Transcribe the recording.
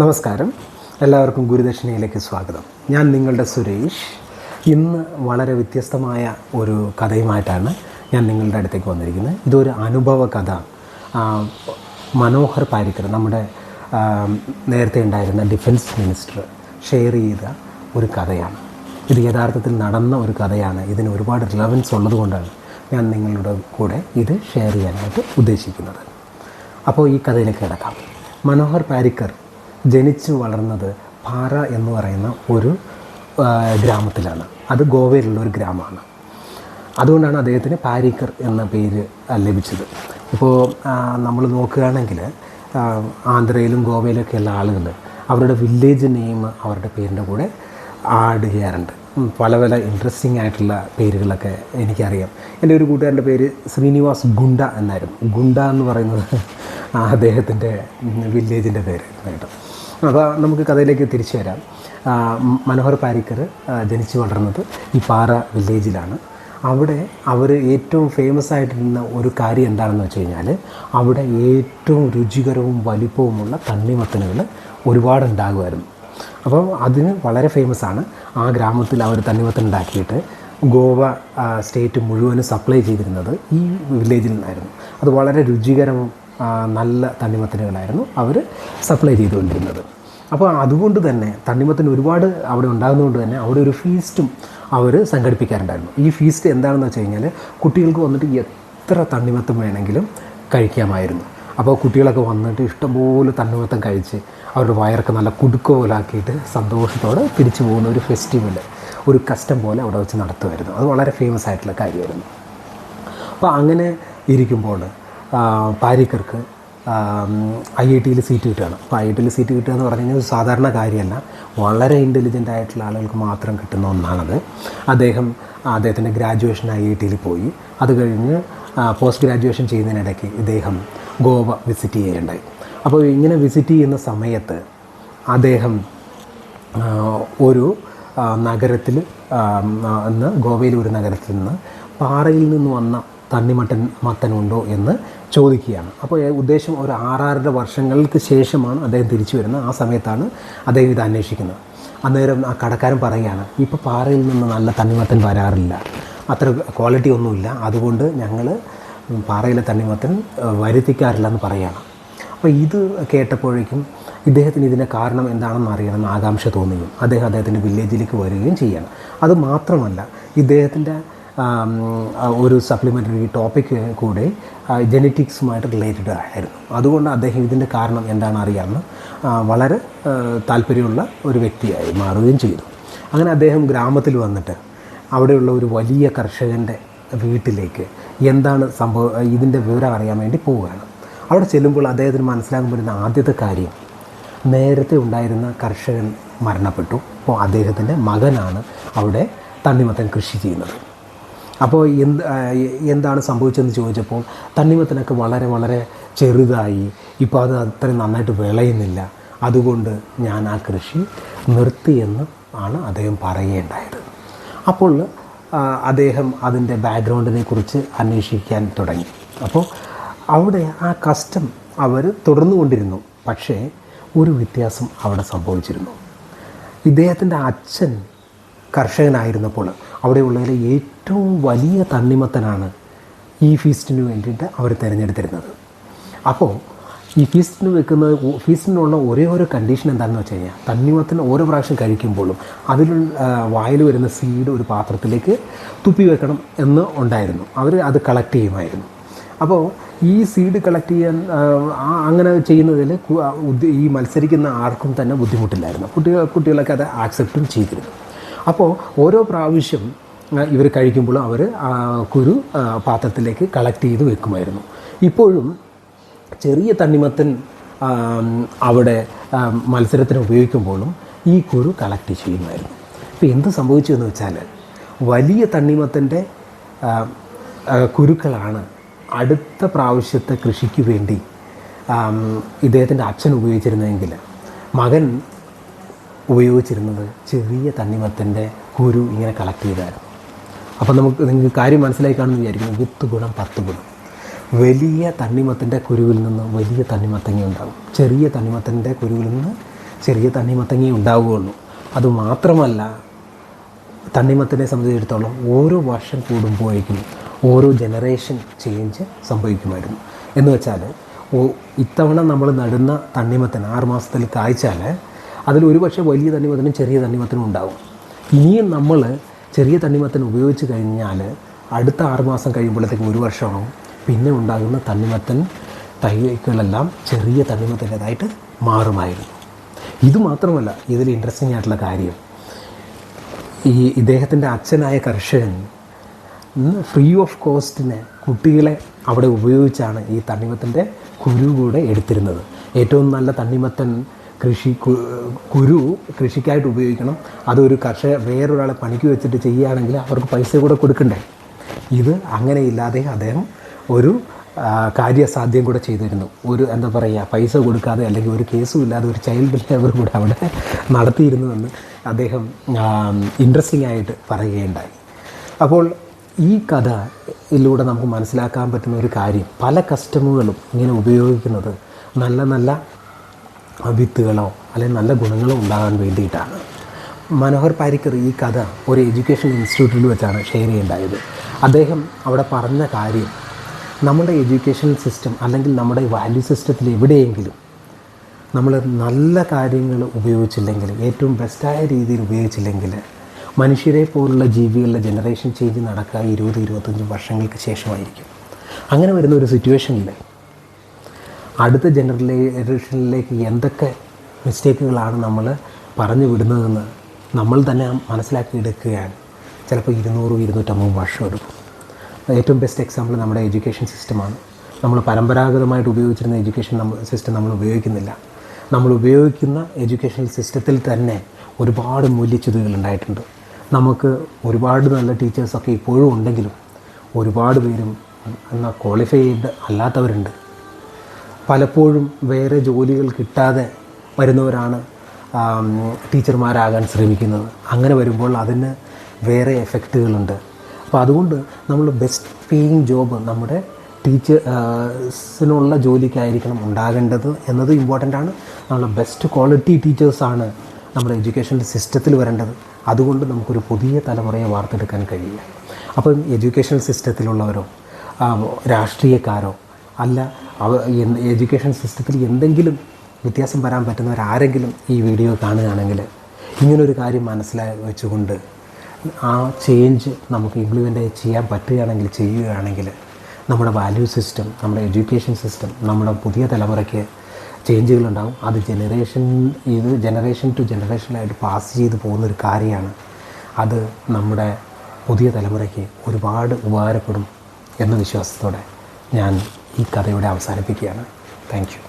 നമസ്കാരം. എല്ലാവർക്കും ഗുരുദക്ഷിണയിലേക്ക് സ്വാഗതം. ഞാൻ നിങ്ങളുടെ സുരേഷ്. ഇന്ന് വളരെ വ്യത്യസ്തമായ ഒരു കഥയുമായിട്ടാണ് ഞാൻ നിങ്ങളുടെ അടുത്തേക്ക് വന്നിരിക്കുന്നത്. ഇതൊരു അനുഭവ കഥ. മനോഹർ പാരിക്കർ നമ്മുടെ നേരത്തെ ഉണ്ടായിരുന്ന ഡിഫൻസ് മിനിസ്റ്റർ ഷെയർ ചെയ്ത ഒരു കഥയാണ്. ഇത് യഥാർത്ഥത്തിൽ നടന്ന ഒരു കഥയാണ്. ഇതിന് ഒരുപാട് റിലവൻസ് ഉള്ളതുകൊണ്ടാണ് ഞാൻ നിങ്ങളുടെ കൂടെ ഇത് ഷെയർ ചെയ്യാനായിട്ട് ഉദ്ദേശിക്കുന്നത്. അപ്പോൾ ഈ കഥയിലേക്ക് കിടക്കാം. മനോഹർ പാരിക്കർ ജനിച്ചു വളർന്നത് പാറ എന്ന് പറയുന്ന ഒരു ഗ്രാമത്തിലാണ്. അത് ഗോവയിലുള്ള ഒരു ഗ്രാമമാണ്. അതുകൊണ്ടാണ് അദ്ദേഹത്തിന് പാരീക്കർ എന്ന പേര് ലഭിച്ചത്. ഇപ്പോൾ നമ്മൾ നോക്കുകയാണെങ്കിൽ ആന്ധ്രയിലും ഗോവയിലൊക്കെയുള്ള ആളുകൾ അവരുടെ വില്ലേജ് നെയിം അവരുടെ പേരിന്റെ കൂടെ ആഡ് ചെയ്യാറുണ്ട്. പല പല ഇൻട്രസ്റ്റിംഗ് ആയിട്ടുള്ള പേരുകളൊക്കെ എനിക്കറിയാം. എന്റെ ഒരു കൂട്ടുകാരന്റെ പേര് ശ്രീനിവാസ് ഗുണ്ട എന്നായിരുന്നു. ഗുണ്ട എന്ന് പറയുന്നത് അദ്ദേഹത്തിന്റെ വില്ലേജിന്റെ പേര് കേട്ടോ. അപ്പോൾ നമുക്ക് കഥയിലേക്ക് തിരിച്ചു വരാം. മനോഹർ പാരിക്കർ ജനിച്ചു വളർന്നത് ഈ പാറ വില്ലേജിലാണ്. അവിടെ അവർ ഏറ്റവും ഫേമസ് ആയിട്ടിരുന്ന ഒരു കാര്യം എന്താണെന്ന് വെച്ച് കഴിഞ്ഞാൽ അവിടെ ഏറ്റവും രുചികരവും വലിപ്പവുമുള്ള തണ്ണിമത്തനുകൾ ഒരുപാട് ഉണ്ടാകുമായിരുന്നു. അപ്പോൾ അതിന് വളരെ ഫേമസ് ആണ്. ആ ഗ്രാമത്തിൽ അവർ തണ്ണിമത്തൻ ഉണ്ടാക്കിയിട്ട് ഗോവ സ്റ്റേറ്റ് മുഴുവനും സപ്ലൈ ചെയ്തിരുന്നത് ഈ വില്ലേജിൽ നിന്നായിരുന്നു. അത് വളരെ രുചികരവും നല്ല തണ്ണിമത്തനുകളായിരുന്നു അവർ സപ്ലൈ ചെയ്തുകൊണ്ടിരുന്നത്. അപ്പോൾ അതുകൊണ്ട് തന്നെ തണ്ണിമത്തൻ ഒരുപാട് അവിടെ ഉണ്ടാകുന്നതുകൊണ്ട് തന്നെ അവിടെ ഒരു ഫീസ്റ്റും അവർ സംഘടിപ്പിക്കാറുണ്ടായിരുന്നു. ഈ ഫീസ്റ്റ് എന്താണെന്ന് വെച്ച് കഴിഞ്ഞാൽ കുട്ടികൾക്ക് വന്നിട്ട് എത്ര തണ്ണിമത്തം വേണമെങ്കിലും കഴിക്കാമായിരുന്നു. അപ്പോൾ കുട്ടികളൊക്കെ വന്നിട്ട് ഇഷ്ടംപോലെ തണ്ണിമത്തം കഴിച്ച് അവരുടെ വയറൊക്കെ നല്ല കുടുക്ക പോലെ ആക്കിയിട്ട് സന്തോഷത്തോടെ തിരിച്ചു പോകുന്ന ഒരു ഫെസ്റ്റിവൽ ഒരു കസ്റ്റം പോലെ അവിടെ വെച്ച് നടത്തുമായിരുന്നു. അത് വളരെ ഫേമസ് ആയിട്ടുള്ള കാര്യമായിരുന്നു. അപ്പോൾ അങ്ങനെ ഇരിക്കുമ്പോൾ പാരിക്കർക്ക് ഐ ഐ ടിയിൽ സീറ്റ് കിട്ടുകയാണ്. അപ്പോൾ ഐ ഐ ടിയിൽ സീറ്റ് കിട്ടുക എന്ന് പറഞ്ഞു കഴിഞ്ഞാൽ സാധാരണ കാര്യമല്ല. വളരെ ഇന്റലിജന്റ് ആയിട്ടുള്ള ആളുകൾക്ക് മാത്രം കിട്ടുന്ന ഒന്നാണത്. അദ്ദേഹം അദ്ദേഹത്തിന്റെ ഗ്രാജുവേഷൻ ഐ ഐ ടിയിൽ പോയി. അത് കഴിഞ്ഞ് പോസ്റ്റ് ഗ്രാജുവേഷൻ ചെയ്യുന്നതിനിടയ്ക്ക് ഇദ്ദേഹം ഗോവ വിസിറ്റ് ചെയ്യുകയുണ്ടായി. അപ്പോൾ ഇങ്ങനെ വിസിറ്റ് ചെയ്യുന്ന സമയത്ത് അദ്ദേഹം ഒരു നഗരത്തിൽ നിന്ന് ഗോവയിലെ ഒരു നഗരത്തിൽ നിന്ന് പാറയിൽ നിന്ന് വന്ന തണ്ണിമട്ടൻ മത്തനുണ്ടോ എന്ന് ചോദിക്കുകയാണ്. അപ്പോൾ ഉദ്ദേശം ഒരു ആറാറര വർഷങ്ങൾക്ക് ശേഷമാണ് അദ്ദേഹം തിരിച്ചു വരുന്നത്. ആ സമയത്താണ് അദ്ദേഹം ഇത് അന്വേഷിക്കുന്നത്. അന്നേരം ആ കടക്കാരൻ പറയുകയാണ് ഇപ്പോൾ പാറയിൽ നിന്ന് നല്ല തണ്ണിമത്തൻ വരാറില്ല. അത്ര ക്വാളിറ്റി ഒന്നുമില്ല. അതുകൊണ്ട് ഞങ്ങൾ പാറയിലെ തണ്ണിമത്തൻ വരുത്തിക്കാറില്ല എന്ന് പറയുകയാണ്. അപ്പോൾ ഇത് കേട്ടപ്പോഴേക്കും ഇദ്ദേഹത്തിന് ഇതിന്റെ കാരണം എന്താണെന്ന് അറിയണമെന്ന് ആകാംക്ഷ തോന്നുകയും അദ്ദേഹം അദ്ദേഹത്തിന്റെ വില്ലേജിലേക്ക് വരികയും ചെയ്യണം. അത് മാത്രമല്ല ഇദ്ദേഹത്തിന്റെ ഒരു സപ്ലിമെന്ററി ടോപ്പിക് കൂടെ ജെനറ്റിക്സുമായിട്ട് റിലേറ്റഡ് ആയിരുന്നു. അതുകൊണ്ട് അദ്ദേഹം ഇതിന്റെ കാരണം എന്താണ് അറിയാമെന്ന് വളരെ താല്പര്യമുള്ള ഒരു വ്യക്തിയായി മാറുകയും ചെയ്തു. അങ്ങനെ അദ്ദേഹം ഗ്രാമത്തിൽ വന്നിട്ട് അവിടെയുള്ള ഒരു വലിയ കർഷകന്റെ വീട്ടിലേക്ക് എന്താണ് സംഭവം ഇതിന്റെ വിവരം അറിയാൻ വേണ്ടി പോവുകയാണ്. അവിടെ ചെല്ലുമ്പോൾ അദ്ദേഹത്തിന് മനസ്സിലാകാൻ പറ്റുന്ന ആദ്യത്തെ കാര്യം നേരത്തെ ഉണ്ടായിരുന്ന കർഷകൻ മരണപ്പെട്ടു. അപ്പോൾ അദ്ദേഹത്തിന്റെ മകനാണ് അവിടെ തണ്ണിമത്തൻ കൃഷി ചെയ്യുന്നത്. അപ്പോൾ എന്ത് എന്താണ് സംഭവിച്ചതെന്ന് ചോദിച്ചപ്പോൾ തണ്ണിമത്തനൊക്കെ വളരെ വളരെ ചെറുതായി. ഇപ്പോൾ അത് അത്രയും നന്നായിട്ട് വിളയുന്നില്ല. അതുകൊണ്ട് ഞാൻ ആ കൃഷി നിർത്തിയെന്ന് ആണ് അദ്ദേഹം പറയുകയുണ്ടായത്. അപ്പോൾ അദ്ദേഹം അതിന്റെ ബാക്ക്ഗ്രൗണ്ടിനെ കുറിച്ച് അന്വേഷിക്കാൻ തുടങ്ങി. അപ്പോൾ അവിടെ ആ കസ്റ്റം അവർ തുടർന്നുകൊണ്ടിരുന്നു പക്ഷേ ഒരു വ്യത്യാസം അവിടെ സംഭവിച്ചിരുന്നു. ഇദ്ദേഹത്തിന്റെ അച്ഛൻ കർഷകനായിരുന്നപ്പോൾ അവിടെയുള്ളതിലെ ഏറ്റവും വലിയ തണ്ണിമത്തനാണ് ഈ ഫീസ്റ്റിന് വേണ്ടിയിട്ട് അവർ തിരഞ്ഞെടുത്തിരുന്നത്. അപ്പോൾ ഈ ഫീസ്റ്റിന് വെക്കുന്ന ഫീസ്റ്റിനുള്ള ഒരേ ഒരു കണ്ടീഷൻ എന്താണെന്ന് വെച്ച് കഴിഞ്ഞാൽ തണ്ണിമത്തിന് ഓരോ പ്രാവശ്യം കഴിക്കുമ്പോഴും അതിൽ വായിൽ വരുന്ന സീഡ് ഒരു പാത്രത്തിലേക്ക് തുപ്പി വെക്കണം എന്ന് ഉണ്ടായിരുന്നു. അവർ അത് കളക്ട് ചെയ്യുമായിരുന്നു. അപ്പോൾ ഈ സീഡ് കളക്ട് ചെയ്യാൻ അങ്ങനെ ചെയ്യുന്നതിൽ ഈ മത്സരിക്കുന്ന ആർക്കും തന്നെ ബുദ്ധിമുട്ടില്ലായിരുന്നു. കുട്ടികൾ കുട്ടികളൊക്കെ അത് ആക്സെപ്റ്റും ചെയ്തിരുന്നു. അപ്പോൾ ഓരോ പ്രാവശ്യം ഇവർ കഴിക്കുമ്പോൾ അവർ കുരു പാത്രത്തിലേക്ക് കളക്ട് ചെയ്ത് വെക്കുമായിരുന്നു. ഇപ്പോഴും ചെറിയ തണ്ണിമത്തൻ അവിടെ മത്സരത്തിന് ഉപയോഗിക്കുമ്പോഴും ഈ കുരു കളക്ട് ചെയ്യുമായിരുന്നു. ഇപ്പോൾ എന്ത് സംഭവിച്ചു എന്ന് വെച്ചാൽ വലിയ തണ്ണിമത്തന്റെ കുരുക്കളാണ് അടുത്ത പ്രാവശ്യത്തെ കൃഷിക്ക് വേണ്ടി ഇദ്ദേഹത്തിന്റെ അച്ഛൻ ഉപയോഗിച്ചിരുന്നതെങ്കിൽ മകൻ ഉപയോഗിച്ചിരുന്നത് ചെറിയ തണ്ണിമത്തന്റെ കുരു ഇങ്ങനെ കളക്ട് ചെയ്തായിരുന്നു. അപ്പോൾ നമുക്ക് നിങ്ങൾക്ക് കാര്യം മനസ്സിലായി കാണുമെന്ന് വിചാരിക്കുന്നു. വിത്ത് ഗുണം പത്ത് ഗുണം. വലിയ തണ്ണിമത്തന്റെ കുരുവിൽ നിന്ന് വലിയ തണ്ണിമത്തങ്ങ ഉണ്ടാകും. ചെറിയ തണ്ണിമത്തന്റെ കുരുവിൽ നിന്ന് ചെറിയ തണ്ണിമത്തങ്ങി ഉണ്ടാവുകയുള്ളൂ. അതുമാത്രമല്ല തണ്ണിമത്തനെ സംബന്ധിച്ചിടത്തോളം ഓരോ വർഷം കൂടുമ്പോഴേക്കും ഓരോ ജനറേഷൻ ചേഞ്ച് സംഭവിക്കുമായിരുന്നു. എന്ന് വെച്ചാൽ ഇത്തവണ നമ്മൾ നടുന്ന തണ്ണിമത്തൻ ആറുമാസത്തിൽ കായ്ച്ചാൽ അതിൽ ഒരുപക്ഷെ വലിയ തണ്ണിമത്തനും ചെറിയ തണ്ണിമത്തനും ഉണ്ടാവും. ഇനിയും നമ്മൾ ചെറിയ തണ്ണിമത്തൻ ഉപയോഗിച്ച് കഴിഞ്ഞാൽ അടുത്ത ആറുമാസം കഴിയുമ്പോഴത്തേക്കും ഒരു വർഷമാണോ പിന്നെ ഉണ്ടാകുന്ന തണ്ണിമത്തൻ തൈകളെല്ലാം ചെറിയ തണ്ണിമത്തന്റേതായിട്ട് മാറുമായിരുന്നു. ഇത് മാത്രമല്ല ഇതിൽ ഇൻട്രസ്റ്റിംഗ് ആയിട്ടുള്ള കാര്യം. ഈ ഇദ്ദേഹത്തിന്റെ അച്ഛനായ കർഷകൻ ഫ്രീ ഓഫ് കോസ്റ്റിന് കുട്ടികളെ അവിടെ ഉപയോഗിച്ചാണ് ഈ തണ്ണിമത്തന്റെ കുരു കൂടെ എടുത്തിരുന്നത്. ഏറ്റവും നല്ല തണ്ണിമത്തൻ കൃഷി കുരു കൃഷിക്കായിട്ട് ഉപയോഗിക്കണം. അതൊരു കർഷക വേറൊരാളെ പണിക്ക് വെച്ചിട്ട് ചെയ്യുകയാണെങ്കിൽ അവർക്ക് പൈസ കൂടെ കൊടുക്കണ്ടേ? ഇത് അങ്ങനെയില്ലാതെ അദ്ദേഹം ഒരു കാര്യസാധ്യം കൂടെ ചെയ്തിരുന്നു. ഒരു എന്താ പറയുക പൈസ കൊടുക്കാതെ അല്ലെങ്കിൽ ഒരു കേസും ഇല്ലാതെ ഒരു ചൈൽഡ് ലേബർ കൂടെ അവിടെ നടത്തിയിരുന്നുവെന്ന് അദ്ദേഹം ഇൻട്രസ്റ്റിംഗ് ആയിട്ട് പറയുകയുണ്ടായി. അപ്പോൾ ഈ കഥയിലൂടെ നമുക്ക് മനസ്സിലാക്കാൻ പറ്റുന്ന ഒരു കാര്യം പല കസ്റ്റമറുകളും ഇങ്ങനെ ഉപയോഗിക്കുന്നത് നല്ല നല്ല വിത്തുകളോ അല്ലെങ്കിൽ നല്ല ഗുണങ്ങളോ ഉണ്ടാകാൻ വേണ്ടിയിട്ടാണ്. മനോഹർ പാരിക്കർ ഈ കഥ ഒരു എഡ്യൂക്കേഷൻ ഇൻസ്റ്റിറ്റ്യൂട്ടിൽ വെച്ചാണ് ഷെയർ ചെയ്യുണ്ടായത് അദ്ദേഹം അവിടെ പറഞ്ഞ കാര്യം നമ്മുടെ എഡ്യൂക്കേഷൻ സിസ്റ്റം അല്ലെങ്കിൽ നമ്മുടെ വാല്യൂ സിസ്റ്റത്തിൽ എവിടെയെങ്കിലും നമ്മൾ നല്ല കാര്യങ്ങൾ ഉപയോഗിച്ചില്ലെങ്കിൽ ഏറ്റവും ബെസ്റ്റായ രീതിയിൽ ഉപയോഗിച്ചില്ലെങ്കിൽ മനുഷ്യരെ പോലുള്ള ജീവികളുടെ ജനറേഷൻ ചേഞ്ച് നടക്കുക ഇരുപത് ഇരുപത്തഞ്ച് വർഷങ്ങൾക്ക് ശേഷമായിരിക്കും. അങ്ങനെ വരുന്ന ഒരു സിറ്റുവേഷനിൽ അടുത്ത ജനറേഷനിലേക്ക് എന്തൊക്കെ മിസ്റ്റേക്കുകളാണ് നമ്മൾ പറഞ്ഞു വിടുന്നതെന്ന് നമ്മൾ തന്നെ മനസ്സിലാക്കി എടുക്കുകയാണ്. ചിലപ്പോൾ ഇരുന്നൂറും ഇരുന്നൂറ്റമ്പതും വർഷം എടുക്കും. ഏറ്റവും ബെസ്റ്റ് എക്സാമ്പിൾ നമ്മുടെ എഡ്യൂക്കേഷൻ സിസ്റ്റമാണ് നമ്മൾ പരമ്പരാഗതമായിട്ട് ഉപയോഗിച്ചിരുന്ന എഡ്യൂക്കേഷൻ നമ്മൾ സിസ്റ്റം നമ്മൾ ഉപയോഗിക്കുന്നില്ല. നമ്മൾ ഉപയോഗിക്കുന്ന എഡ്യൂക്കേഷണൽ സിസ്റ്റത്തിൽ തന്നെ ഒരുപാട് മൂല്യച്യുതികൾ ഉണ്ടായിട്ടുണ്ട്. നമുക്ക് ഒരുപാട് നല്ല ടീച്ചേഴ്സൊക്കെ ഇപ്പോഴും ഉണ്ടെങ്കിലും ഒരുപാട് പേരും എന്നാൽ ക്വാളിഫൈഡ് അല്ലാത്തവരുണ്ട്. പലപ്പോഴും വേറെ ജോലികൾ കിട്ടാതെ വരുന്നവരാണ് ടീച്ചർമാരാകാൻ ശ്രമിക്കുന്നത്. അങ്ങനെ വരുമ്പോൾ അതിന് വേറെ എഫക്റ്റുകളുണ്ട്. അപ്പോൾ അതുകൊണ്ട് നമ്മൾ ബെസ്റ്റ് പേയിങ് ജോബ് നമ്മുടെ ടീച്ചേഴ്സിനുള്ള ജോലിക്കായിരിക്കണം ഉണ്ടാകേണ്ടത് എന്നത് ഇമ്പോർട്ടന്റ് ആണ്. നമ്മൾ ബെസ്റ്റ് ക്വാളിറ്റി ടീച്ചേഴ്സാണ് നമ്മുടെ എഡ്യൂക്കേഷൻ സിസ്റ്റത്തിൽ വരേണ്ടത്. അതുകൊണ്ട് നമുക്കൊരു പുതിയ തലമുറയെ വാർത്തെടുക്കാൻ കഴിയില്ല. അപ്പം എഡ്യൂക്കേഷൻ സിസ്റ്റത്തിലുള്ളവരോ രാഷ്ട്രീയക്കാരോ അല്ല അവ എന്ത് എഡ്യൂക്കേഷൻ സിസ്റ്റത്തിൽ എന്തെങ്കിലും വ്യത്യാസം വരാൻ പറ്റുന്നവരാരെങ്കിലും ഈ വീഡിയോ കാണുകയാണെങ്കിൽ ഇങ്ങനൊരു കാര്യം മനസ്സിലായി വെച്ചുകൊണ്ട് ആ ചേഞ്ച് നമുക്ക് ഇംപ്ലിമെന്റ് ചെയ്യാൻ പറ്റുകയാണെങ്കിൽ ചെയ്യുകയാണെങ്കിൽ നമ്മുടെ വാല്യൂ സിസ്റ്റം നമ്മുടെ എഡ്യൂക്കേഷൻ സിസ്റ്റം നമ്മുടെ പുതിയ തലമുറയ്ക്ക് ചേഞ്ചുകളുണ്ടാവും അത് ജനറേഷൻ ഇത് ജനറേഷൻ ടു ജനറേഷനായിട്ട് പാസ് ചെയ്ത് പോകുന്നൊരു കാര്യമാണ്. അത് നമ്മുടെ പുതിയ തലമുറയ്ക്ക് ഒരുപാട് ഉപകാരപ്പെടും എന്ന വിശ്വാസത്തോടെ ഞാൻ ഈ കഥയുടെ അവസാനിപ്പിക്കുകയാണ്. താങ്ക്